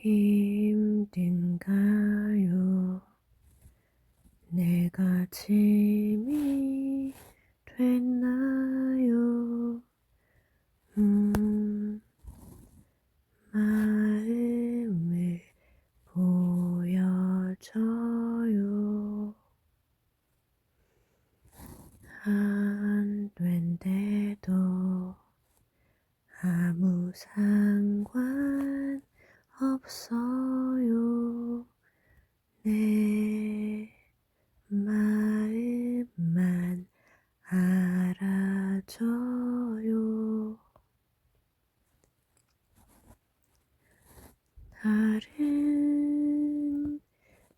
힘든가요? 내가 짐이 됐나요? 음, 마음을 보여줘요. 안 된대도 아무 상관 없어요. 내 마음만 알아줘요. 다른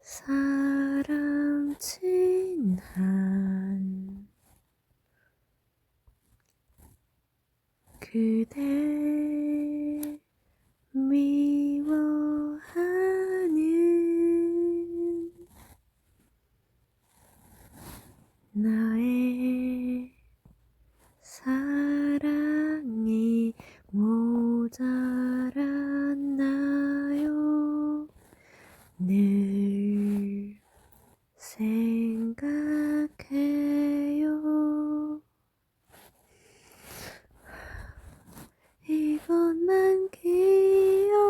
사람 친한 그대 미 나의 사랑이 모자랐나요? 늘 생각해요. 이것만 기억해요.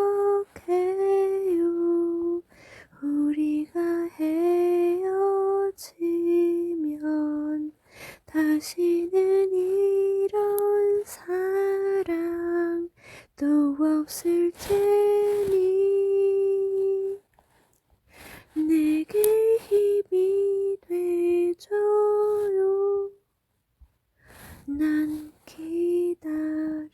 우리가 헤 다시는 이런 사랑 또 없을 테니 내게 힘이 돼줘요. 난 기다려요.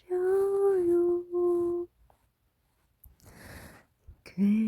그대